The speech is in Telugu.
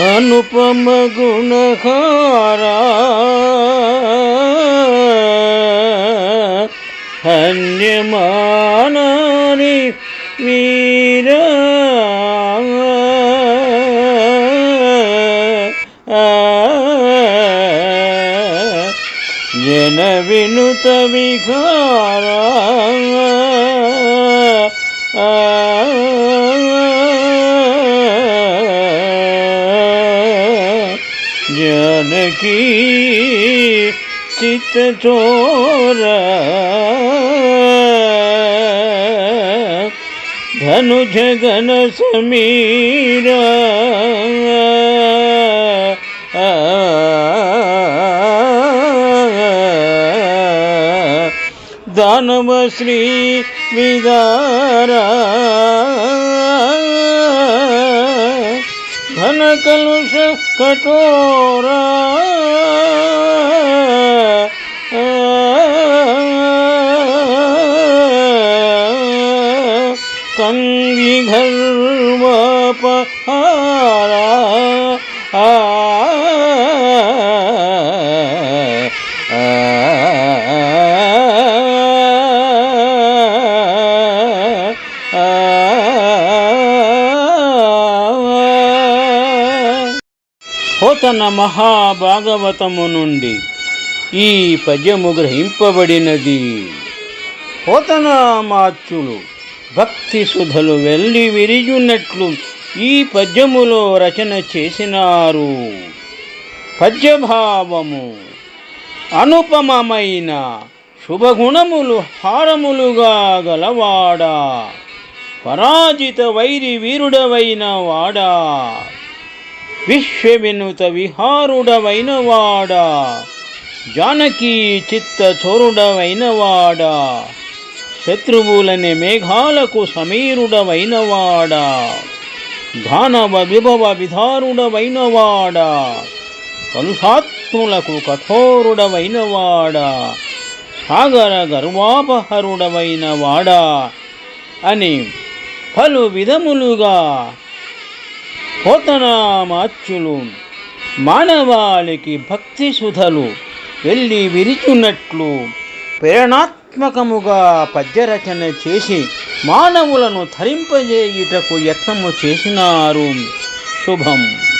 అనుపమ గుణహారా ధన్యమానాని మీరా జన వినుత వికారా జనకీ చిత్త చోర ధనుజ గణ సమీర దానవ శ్రీ విదారా కలుష కఠోరా. కంది ధర్మపహారా నూతన మహాభాగవతము నుండి ఈ పద్యము గ్రహింపబడినది. పోతన పోతనామాత్యులు భక్తి సుధలు వెళ్ళి విరియున్నట్లు ఈ పద్యములో రచన చేసినారు. పద్యభావము అనుపమమైన శుభగుణములు హారములుగా గలవాడా పరాజిత వైరి వీరుడవైన వాడా. విశ్వవినుత విహారుడవైన వాడా జానకీ చిత్త చోరుడవైన వాడా శత్రువులనే మేఘాలకు సమీరుడవైన వాడా దానవ విభవ విధారుడవైన వాడా కలుషాత్ములకు కఠోరుడవైన వాడా సాగర గర్వాపహరుడవైన వాడా అని పలు విధములుగా పోతనామాచ్యులు మానవాళికి భక్తి సుధలు వెళ్ళి విరిచున్నట్లు ప్రేరణాత్మకముగా పద్యరచన చేసి మానవులను ధరింపజేయుటకు యత్నము చేసినారు. శుభం.